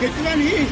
કેટલાની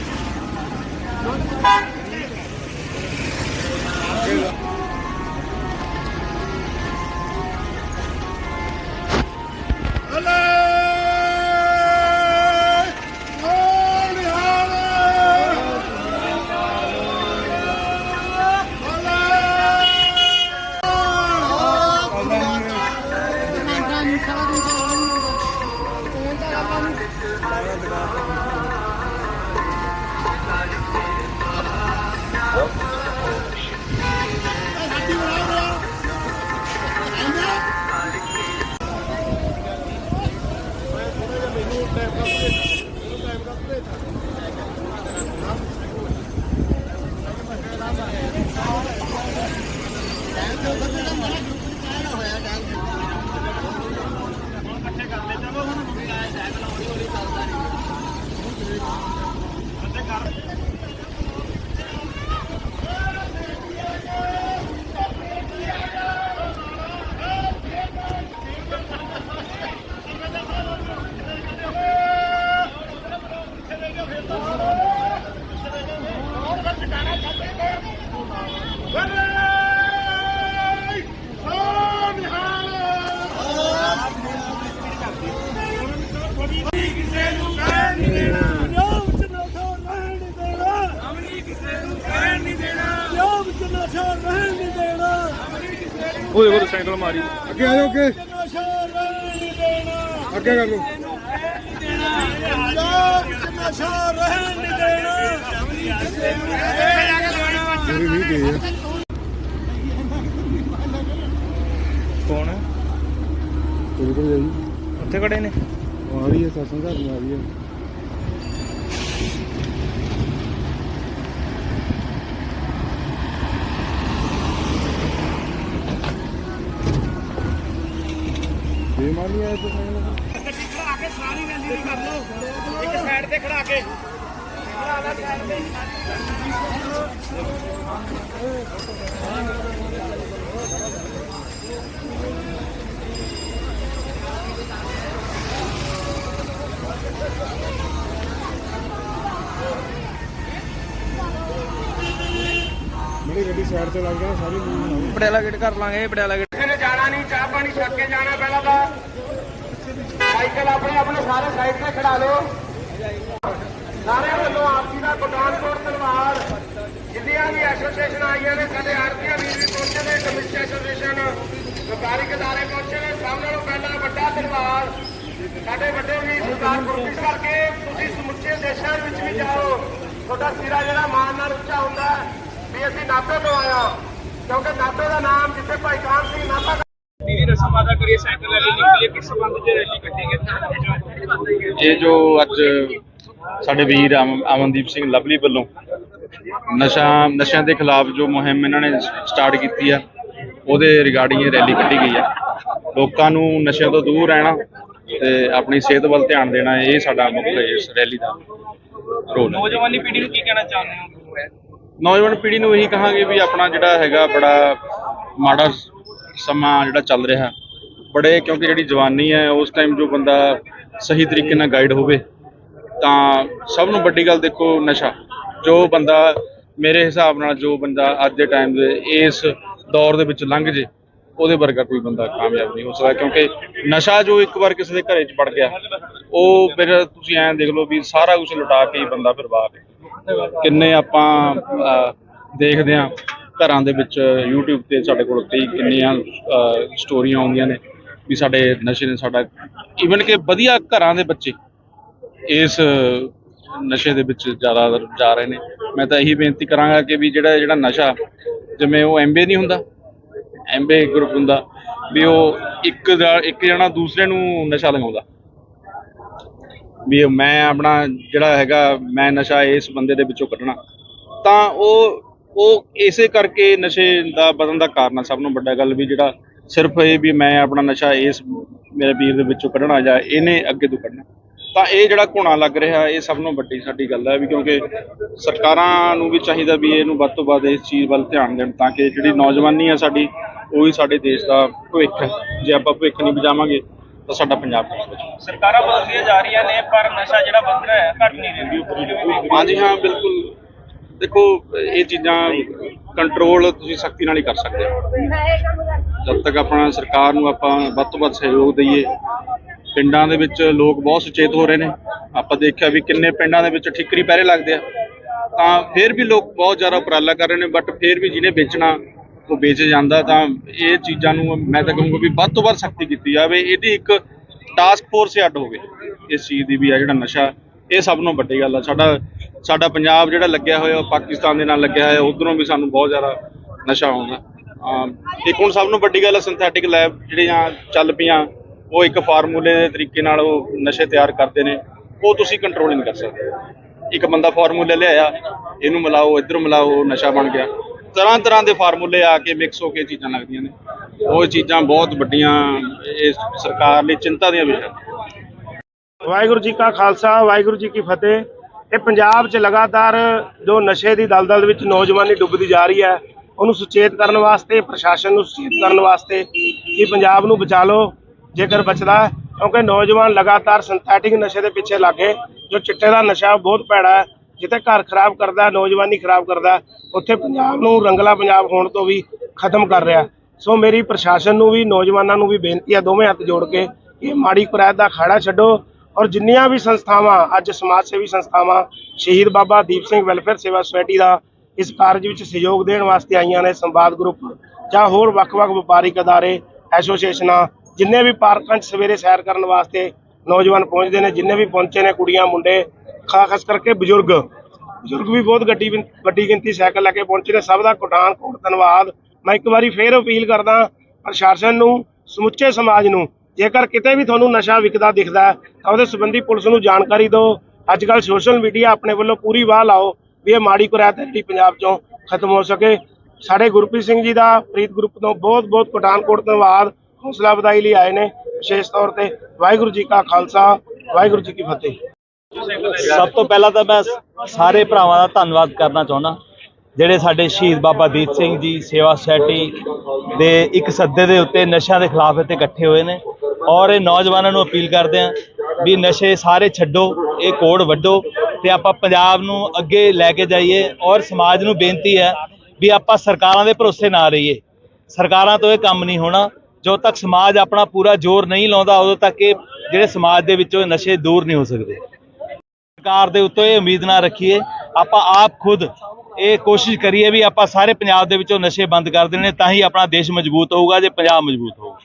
ਉਹਦੇ ਕੋਲ ਸਾਈਕਲ ਮਾਰੀ। ਅੱਗੇ ਆ ਜਾਓ ਅੱਗੇ। ਅੱਗੇ ਕਰ ਲਓ। ਮੇਰੇ ਆ। ਕੌਣ ਹੈ? ਤੇਰੇ ਕੋਲ ਜਾਈ। ਉੱਥੇ ਖੜੇ ਨੇ। ਆ ਰਹੀ ਹੈ ਸਤਸੰਗ ਘਰ ਨੂੰ ਆ ਰਹੀ ਹੈ। ਬੇਮਾਨੀ ਆਇਆ ਤਾਂ ਸਾਈਕਲ ਮੇਰੀ ਗੱਡੀ ਸਾਈਡ ਤੇ ਲੱਗ ਗਿਆ ਸਾਰੀ ਪਟਿਆਲਾ ਗੇਟ ਕਰ ਲਾਂਗੇ ਪਟਿਆਲਾ ਗੇਟ ਕਿਸੇ ਨੇ ਜਾਣਾ ਨਹੀਂ ਚਾਹ ਪਾਣੀ ਛੱਕ ਕੇ ਜਾਣਾ ਪਹਿਲਾਂ ਤਾਂ ਸਾਈਕਲ ਆਪਣੇ ਆਪਣੇ ਸਾਰੇ ਸਾਈਡ ਤੇ ਖੜਾ ਲਓ। ਸਾਰੇ ਵੱਲੋਂ ਆਪ ਜੀ ਦਾ ਗੁਰਦਾਸਪੁਰ ਤਲਵਾਰ ਜਿੰਨੀਆਂ ਵੀ ਐਸੋਸੀਏਸ਼ਨ ਆਈਆਂ ਨੇ, ਸਾਡੇ ਆਰਤੀਆਂ ਵੀਰ ਵੀ ਪਹੁੰਚੇ ਨੇ ਕਮਿਸ਼ਨ ਐਸੋਸੀਏਸ਼ਨ, ਵਪਾਰਿਕ ਅਦਾਰੇ ਪਹੁੰਚੇ ਨੇ, ਸਭ ਨਾਲੋਂ ਪਹਿਲਾਂ ਵੱਡਾ ਤਲਵਾਰ ਸਾਡੇ ਵੱਡੇ ਵੀਰ ਸਰਕਾਰ ਗੁਰਪ੍ਰੀਤ ਕਰਕੇ ਤੁਸੀਂ ਸਮੁੱਚੇ ਦੇਸ਼ਾਂ ਵਿੱਚ ਵੀ ਜਾਓ। ਤੁਹਾਡਾ ਸਿਰਾ ਜਿਹੜਾ ਮਾਣ ਨਾਲ ਉੱਚਾ ਹੁੰਦਾ ਵੀ ਅਸੀਂ ਨਾਭੇ ਤੋਂ ਆਇਆ। ਕਿਉਂਕਿ ਨਾਭੇ ਦਾ ਨਾਮ ਜਿੱਥੇ ਭਾਈ ਕਾਨ ਸਿੰਘ ਨਾਭਾ ਕਰੀਏ ਸਾਈਕਲ ਰੈਲੀ ਨਿਕਲੀ ਕਿਸ ਸੰਬੰਧ ਚ ਰੈਲੀ ਕੱਢੀ ਗਈ ਇਹ ਜੋ ਅੱਜ ਸਾਡੇ ਵੀਰ ਅਮ- ਅਮਨਦੀਪ ਸਿੰਘ ਲਵਲੀ ਵੱਲੋਂ ਨਸ਼ਾ ਨਸ਼ਿਆਂ ਦੇ ਖਿਲਾਫ ਜੋ ਮੁਹਿੰਮ ਇਹਨਾਂ ਨੇ ਸਟਾਰਟ ਕੀਤੀ ਆ ਉਹਦੇ ਰਿਗਾਰਡਿੰਗ ਇਹ ਰੈਲੀ ਕੱਢੀ ਗਈ ਆ। ਲੋਕਾਂ ਨੂੰ ਨਸ਼ਿਆਂ ਤੋਂ ਦੂਰ ਰਹਿਣਾ ਤੇ ਆਪਣੀ ਸਿਹਤ ਵੱਲ ਧਿਆਨ ਦੇਣਾ ਇਹ ਸਾਡਾ ਮੁੱਖ ਇਸ ਰੈਲੀ ਦਾ ਰੋਲ ਹੈ। ਨੌਜਵਾਨੀ ਪੀੜ੍ਹੀ ਨੂੰ ਕੀ ਕਹਿਣਾ ਚਾਹੁੰਦੇ ਹੋ? ਨੌਜਵਾਨ ਪੀੜ੍ਹੀ ਨੂੰ ਇਹੀ ਕਹਾਂਗੇ ਵੀ ਆਪਣਾ ਜਿਹੜਾ ਹੈਗਾ ਬੜਾ ਮਾੜਾ ਸਮਾਂ ਜਿਹੜਾ ਚੱਲ ਰਿਹਾ ਬੜੇ, ਕਿਉਂਕਿ ਜਿਹੜੀ ਜਵਾਨੀ ਹੈ, ਉਸ ਟਾਈਮ ਜੋ ਬੰਦਾ ਸਹੀ ਤਰੀਕੇ ਨਾਲ ਗਾਈਡ ਹੋਵੇ, ਤਾਂ ਸਭ ਨੂੰ ਵੱਡੀ ਗੱਲ ਦੇਖੋ ਨਸ਼ਾ। ਜੋ ਬੰਦਾ ਮੇਰੇ ਹਿਸਾਬ ਨਾਲ ਜੋ ਬੰਦਾ ਅੱਜ ਦੇ ਟਾਈਮ ਦੇ ਇਸ ਦੌਰ ਦੇ ਵਿੱਚ ਲੰਘ ਜੇ, ਉਹਦੇ ਵਰਗਾ ਕੋਈ ਬੰਦਾ ਕਾਮਯਾਬ ਨਹੀਂ ਹੋ ਸਕਦਾ, ਕਿਉਂਕਿ ਨਸ਼ਾ ਜੋ ਇੱਕ ਵਾਰ ਕਿਸੇ ਦੇ ਘਰੇ 'ਚ ਵੜ ਗਿਆ, ਉਹ ਫਿਰ ਤੁਸੀਂ ਐਂ ਦੇਖ ਲਓ ਵੀ ਸਾਰਾ ਕੁਝ ਲੁਟਾ ਕੇ ਹੀ ਬੰਦਾ ਫਿਰ ਬਾਹਰ ਕਿੰਨੇ ਆਪਾਂ ਦੇਖਦੇ ਹਾਂ ਘਰਾਂ ਦੇ ਵਿੱਚ, YouTube ਤੇ ਸਾਡੇ ਕੋਲ ਕਈ ਕਿੰਨੀਆਂ ਸਟੋਰੀਆਂ ਆਉਂਦੀਆਂ ਨੇ ਵੀ ਸਾਡੇ ਨਸ਼ੇ ਨੇ ਸਾਡਾ ਈਵਨ ਕਿ ਵਧੀਆ ਘਰਾਂ ਦੇ ਬੱਚੇ ਇਸ ਨਸ਼ੇ ਦੇ ਵਿੱਚ ਜ਼ਿਆਦਾ ਜਾ ਰਹੇ ਨੇ। ਮੈਂ ਤਾਂ ਇਹੀ ਬੇਨਤੀ ਕਰਾਂਗਾ ਕਿ ਵੀ ਜਿਹੜਾ ਜਿਹੜਾ ਨਸ਼ਾ, ਜਿਵੇਂ ਉਹ ਐਮਬੀ ਨਹੀਂ ਹੁੰਦਾ, ਐਮਬੀ ਗਰੁੱਪ ਹੁੰਦਾ, ਵੀ ਉਹ ਇੱਕ ਦਾ, ਇੱਕ ਜਣਾ ਦੂਸਰੇ ਨੂੰ ਨਸ਼ਾ ਲਗਾਉਂਦਾ ਵੀ ਮੈਂ ਆਪਣਾ ਜਿਹੜਾ ਹੈਗਾ, ਮੈਂ ਨਸ਼ਾ ਇਸ ਬੰਦੇ ਦੇ ਵਿੱਚੋਂ ਕੱਢਣਾ। ਤਾਂ ਉਹ ਉਹ ਇਸੇ ਕਰਕੇ ਨਸ਼ੇ ਦਾ ਵਧਣ ਦਾ ਕਾਰਨ ਆ ਸਭ ਤੋਂ ਵੱਡਾ ਗੱਲ ਵੀ ਜਿਹੜਾ ਸਿਰਫ ਇਹ ਵੀ ਮੈਂ ਆਪਣਾ ਨਸ਼ਾ ਇਸ ਮੇਰੇ ਵੀਰ ਦੇ ਵਿੱਚੋਂ ਕੱਢਣਾ ਜਾਂ ਇਹਨੇ ਅੱਗੇ ਤੋਂ ਕੱਢਣਾ। ਤਾਂ ਇਹ ਜਿਹੜਾ ਘੁਣਾ ਲੱਗ ਰਿਹਾ ਇਹ ਸਭ ਤੋਂ ਵੱਡੀ ਸਾਡੀ ਗੱਲ ਹੈ ਵੀ ਕਿਉਂਕਿ ਸਰਕਾਰਾਂ ਨੂੰ ਵੀ ਚਾਹੀਦਾ ਵੀ ਇਹਨੂੰ ਵੱਧ ਤੋਂ ਵੱਧ ਇਸ ਚੀਜ਼ ਵੱਲ ਧਿਆਨ ਦੇਣ ਤਾਂ ਕਿ ਜਿਹੜੀ ਨੌਜਵਾਨੀ ਹੈ ਸਾਡੀ ਉਹ ਹੀ ਸਾਡੇ ਦੇਸ਼ ਦਾ ਭਵਿੱਖ ਹੈ ਜੇ ਆਪਾਂ ਭਵਿੱਖ ਨਹੀਂ ਬਚਾਵਾਂਗੇ ਤਾਂ ਸਾਡਾ ਪੰਜਾਬ ਸਰਕਾਰਾਂ ਬਦਲਦੀਆਂ ਜਾ ਰਹੀਆਂ ਨੇ ਪਰ ਨਸ਼ਾ ਜਿਹੜਾ ਵੱਧ ਰਿਹਾ ਹੈ ਘਟ ਨਹੀਂ ਰਿਹਾ। ਹਾਂਜੀ ਹਾਂ ਬਿਲਕੁਲ। ਦੇਖੋ, ਇਹ ਚੀਜ਼ਾਂ ਕੰਟਰੋਲ ਤੁਸੀਂ ਸਖਤੀ ਨਾਲ ਹੀ ਕਰ ਸਕਦੇ ਹੋ। ਜਦ ਤੱਕ ਆਪਣਾ ਸਰਕਾਰ ਨੂੰ ਆਪਾਂ ਵੱਧ ਤੋਂ ਵੱਧ ਸਹਿਯੋਗ ਦਈਏ, ਪਿੰਡਾਂ ਦੇ ਵਿੱਚ ਲੋਕ ਬਹੁਤ ਸੁਚੇਤ ਹੋ ਰਹੇ ਨੇ। ਆਪਾਂ ਦੇਖਿਆ ਵੀ ਕਿੰਨੇ ਪਿੰਡਾਂ ਦੇ ਵਿੱਚ ਠਿਕਰੀ ਪਹਿਰੇ ਲੱਗਦੇ ਆ। ਤਾਂ ਫਿਰ ਵੀ ਲੋਕ ਬਹੁਤ ਜ਼ਿਆਦਾ ਉਪਰਾਲਾ ਕਰ ਰਹੇ ਨੇ ਬਟ ਫਿਰ ਵੀ ਜਿਹਨੇ ਵੇਚਣਾ, ਉਹ ਵੇਚ ਜਾਂਦਾ। ਤਾਂ ਇਹ ਚੀਜ਼ਾਂ ਨੂੰ ਮੈਂ ਤਾਂ ਕਹੂੰਗਾ ਵੀ ਵੱਧ ਤੋਂ ਵੱਧ ਸਖਤੀ ਕੀਤੀ ਜਾਵੇ। ਇਹਦੀ ਇੱਕ ਟਾਸਕ ਫੋਰਸ ਹੀ ਅੱਡ ਹੋਵੇ ਇਸ ਚੀਜ਼ ਦੀ ਵੀ ਆ ਜਿਹੜਾ ਨਸ਼ਾ, ਇਹ ਸਭ ਨੂੰ ਵੱਡੀ ਗੱਲ ਆ। ਸਾਡਾ ਸਾਡਾ ਪੰਜਾਬ ਜਿਹੜਾ ਲੱਗਿਆ ਹੋਇਆ, ਉਹ ਪਾਕਿਸਤਾਨ ਦੇ ਨਾਲ ਲੱਗਿਆ ਹੋਇਆ, ਉਧਰੋਂ ਵੀ ਸਾਨੂੰ ਬਹੁਤ ਜ਼ਿਆਦਾ ਨਸ਼ਾ ਆਉਂਦਾ। ਇੱਕ ਹੁਣ ਸਭ ਨੂੰ ਵੱਡੀ ਗੱਲ ਸਿੰਥੈਟਿਕ ਲੈਬ ਜਿਹੜੀਆਂ ਚੱਲ ਪਈਆਂ, ਉਹ ਇੱਕ ਫਾਰਮੂਲੇ ਦੇ ਤਰੀਕੇ ਨਾਲ ਉਹ ਨਸ਼ੇ ਤਿਆਰ ਕਰਦੇ ਨੇ, ਉਹ ਤੁਸੀਂ ਕੰਟਰੋਲ ਨਹੀਂ ਕਰ ਸਕਦੇ। ਇੱਕ ਬੰਦਾ ਫਾਰਮੂਲੇ ਲਿਆਇਆ, ਇਹਨੂੰ ਮਿਲਾਓ, ਇੱਧਰੋਂ ਮਿਲਾਓ ਨਸ਼ਾ ਬਣ ਗਿਆ। ਤਰ੍ਹਾਂ ਤਰ੍ਹਾਂ ਦੇ ਫਾਰਮੂਲੇ ਆ ਕੇ ਮਿਕਸ ਹੋ ਕੇ ਚੀਜ਼ਾਂ ਲੱਗਦੀਆਂ ਨੇ। ਉਹ ਚੀਜ਼ਾਂ ਬਹੁਤ ਵੱਡੀਆਂ, ਇਹ ਸਰਕਾਰ ਲਈ ਚਿੰਤਾ ਦੀਆਂ ਵਿਸ਼ਾ ਨੇ ਵਾਹਿਗੁਰੂ ਜੀ ਕਾ ਖਾਲਸਾ, ਵਾਹਿਗੁਰੂ ਜੀ ਕੀ ਫਤਿਹ। ਇਹ ਪੰਜਾਬ 'ਚ ਲਗਾਤਾਰ ਜੋ ਨਸ਼ੇ ਦੀ ਦਲਦਲ ਵਿੱਚ ਨੌਜਵਾਨੀ ਡੁੱਬਦੀ ਜਾ ਰਹੀ ਹੈ, ਉਹਨੂੰ ਸੁਚੇਤ ਕਰਨ ਵਾਸਤੇ, ਪ੍ਰਸ਼ਾਸਨ ਨੂੰ ਸੁਚੇਤ ਕਰਨ ਵਾਸਤੇ ਕਿ ਪੰਜਾਬ ਨੂੰ ਬਚਾ ਲਓ, ਜੇਕਰ ਬਚਦਾ ਕਿਉਂਕਿ ਨੌਜਵਾਨ ਲਗਾਤਾਰ ਸਿੰਥੈਟਿਕ ਨਸ਼ੇ ਦੇ ਪਿੱਛੇ ਲੱਗੇ ਜੋ ਚਿੱਟੇ ਦਾ ਨਸ਼ਾ ਬਹੁਤ ਭੈੜਾ ਹੈ, ਜਿੱਥੇ ਘਰ ਖਰਾਬ ਕਰਦਾ ਨੌਜਵਾਨੀ ਖਰਾਬ ਕਰਦਾ ਉੱਥੇ ਪੰਜਾਬ ਨੂੰ ਰੰਗਲਾ ਪੰਜਾਬ ਹੋਣ ਤੋਂ ਵੀ ਖਤਮ ਕਰ ਰਿਹਾ ਸੋ ਮੇਰੀ ਪ੍ਰਸ਼ਾਸਨ ਨੂੰ ਵੀ, ਨੌਜਵਾਨਾਂ ਨੂੰ ਵੀ ਬੇਨਤੀ ਹੈ ਦੋਵੇਂ ਹੱਥ ਜੋੜ ਕੇ ਇਹ ਮਾੜੀ ਕੁਰੈਤ ਦਾ ਖਾੜਾ ਛੱਡੋ ਔਰ ਜਿੰਨੀਆਂ ਵੀ ਸੰਸਥਾਵਾਂ, ਅੱਜ ਸਮਾਜ ਸੇਵੀ ਸੰਸਥਾਵਾਂ, ਸ਼ਹੀਦ ਬਾਬਾ ਦੀਪ ਸਿੰਘ ਵੈਲਫੇਅਰ ਸੇਵਾ ਸੁਸਾਇਟੀ ਦਾ ਇਸ ਕਾਰਜ ਵਿੱਚ ਸਹਿਯੋਗ ਦੇਣ ਵਾਸਤੇ ਆਈਆਂ ਨੇ ਸੰਵਾਦ ਗਰੁੱਪ ਜਾਂ ਹੋਰ ਵੱਖ-ਵੱਖ ਵਪਾਰਿਕ ਅਦਾਰੇ, ਐਸੋਸੀਏਸ਼ਨਾਂ, ਜਿੰਨੇ ਵੀ ਪਾਰਕਾਂ 'ਚ ਸਵੇਰੇ ਸੈਰ ਕਰਨ ਵਾਸਤੇ ਨੌਜਵਾਨ ਪਹੁੰਚਦੇ ਨੇ, ਜਿੰਨੇ ਵੀ ਪਹੁੰਚੇ ਨੇ ਕੁੜੀਆਂ, ਮੁੰਡੇ ਖਾ- ਖਾਸ ਕਰਕੇ ਬਜ਼ੁਰਗ। ਬਜ਼ੁਰਗ ਵੀ ਬਹੁਤ ਗੱਡੀ ਵੱਡੀ ਗਿਣਤੀ ਸਾਈਕਲ ਲੈ ਕੇ ਪਹੁੰਚੇ ਨੇ, ਸਭ ਦਾ ਕੋਟਾਨ ਕੋਟ ਧੰਨਵਾਦ। ਮੈਂ ਇੱਕ ਵਾਰੀ ਫੇਰ ਅਪੀਲ ਕਰਦਾ ਪ੍ਰਸ਼ਾਸਨ ਨੂੰ, ਸਮੁੱਚੇ ਸਮਾਜ ਨੂੰ ਜੇਕਰ ਕਿਤੇ ਵੀ ਤੁਹਾਨੂੰ ਨਸ਼ਾ ਵਿਕਦਾ ਦਿਖਦਾ ਤਾਂ ਉਹਦੇ ਸੰਬੰਧੀ ਪੁਲਿਸ ਨੂੰ ਜਾਣਕਾਰੀ ਦਿਓ। ਅੱਜ ਕੱਲ ਸੋਸ਼ਲ ਮੀਡੀਆ ਆਪਣੇ ਵੱਲੋਂ ਪੂਰੀ ਵਾਹ ਲਾਓ ਵੀ ਇਹ ਮਾੜੀ ਕੁਰੈਤ ਹੈ ਜਿਹੜੀ ਪੰਜਾਬ ਚੋਂ ਖਤਮ ਹੋ ਸਕੇ। ਸਾਡੇ ਗੁਰਪ੍ਰੀਤ ਸਿੰਘ ਜੀ ਦਾ ਪ੍ਰੀਤ ਗਰੁੱਪ ਤੋਂ ਬਹੁਤ ਬਹੁਤ ਪਠਾਨਕੋਟ ਧੰਨਵਾਦ ਹੌਸਲਾ ਵਧਾਈ ਲਈ ਆਏ ਨੇ। ਵਿਸ਼ੇਸ਼ ਤੌਰ ਤੇ ਵਾਹਿਗੁਰੂ ਜੀ ਕਾ ਖਾਲਸਾ, ਵਾਹਿਗੁਰੂ ਜੀ ਕੀ ਫਤਿਹ। ਸਭ ਤੋਂ ਪਹਿਲਾਂ ਤਾਂ ਮੈਂ ਸਾਰੇ ਭਰਾਵਾਂ ਦਾ ਧੰਨਵਾਦ ਕਰਨਾ ਚਾਹੁੰਦਾ। ਜਿਹੜੇ ਸਾਡੇ ਸ਼ਹੀਦ ਬਾਬਾ ਦੀਪ ਸਿੰਘ ਜੀ, ਸੇਵਾ ਸੈਟੀ ਦੇ ਇੱਕ ਸੱਦੇ ਦੇ ਉੱਤੇ ਨਸ਼ਿਆਂ ਦੇ ਖਿਲਾਫ ਇੱਥੇ ਇਕੱਠੇ ਹੋਏ ਨੇ। ਔਰ ਇਹ ਨੌਜਵਾਨਾਂ ਨੂੰ ਅਪੀਲ ਕਰਦੇ ਆ ਵੀ ਨਸ਼ੇ ਸਾਰੇ ਛੱਡੋ, ਇਹ ਕੋੜ ਵੱਢੋ ਤੇ ਆਪਾਂ ਪੰਜਾਬ ਨੂੰ ਅੱਗੇ ਲੈ ਕੇ ਜਾਈਏ ਔਰ ਸਮਾਜ ਨੂੰ ਬੇਨਤੀ ਹੈ ਵੀ ਆਪਾਂ ਸਰਕਾਰਾਂ ਦੇ ਭਰੋਸੇ ਨਾ ਰਹੀਏ। ਸਰਕਾਰਾਂ ਤੋਂ ਇਹ ਕੰਮ ਨਹੀਂ ਹੋਣਾ। ਜਦੋਂ ਤੱਕ ਸਮਾਜ ਆਪਣਾ ਪੂਰਾ ਜ਼ੋਰ ਨਹੀਂ ਲਾਉਂਦਾ, ਉਦੋਂ ਤੱਕ ਇਹ ਜਿਹੜੇ ਸਮਾਜ ਦੇ ਵਿੱਚੋਂ ਨਸ਼ੇ ਦੂਰ ਨਹੀਂ ਹੋ ਸਕਦੇ। ਸਰਕਾਰ ਦੇ ਉੱਤੇ ਇਹ ਉਮੀਦ ਨਾ ਰੱਖੀਏ। ਆਪਾਂ ਆਪ ਖੁਦ ਇਹ ਕੋਸ਼ਿਸ਼ ਕਰੀਏ ਵੀ ਆਪਾਂ ਸਾਰੇ ਪੰਜਾਬ ਦੇ ਵਿੱਚੋਂ ਨਸ਼ੇ ਬੰਦ ਕਰ ਦੇਣੇ, ਤਾਂ ਹੀ ਆਪਣਾ ਦੇਸ਼ ਮਜ਼ਬੂਤ ਹੋਊਗਾ, ਜੇ ਪੰਜਾਬ ਮਜ਼ਬੂਤ ਹੋਊਗਾ।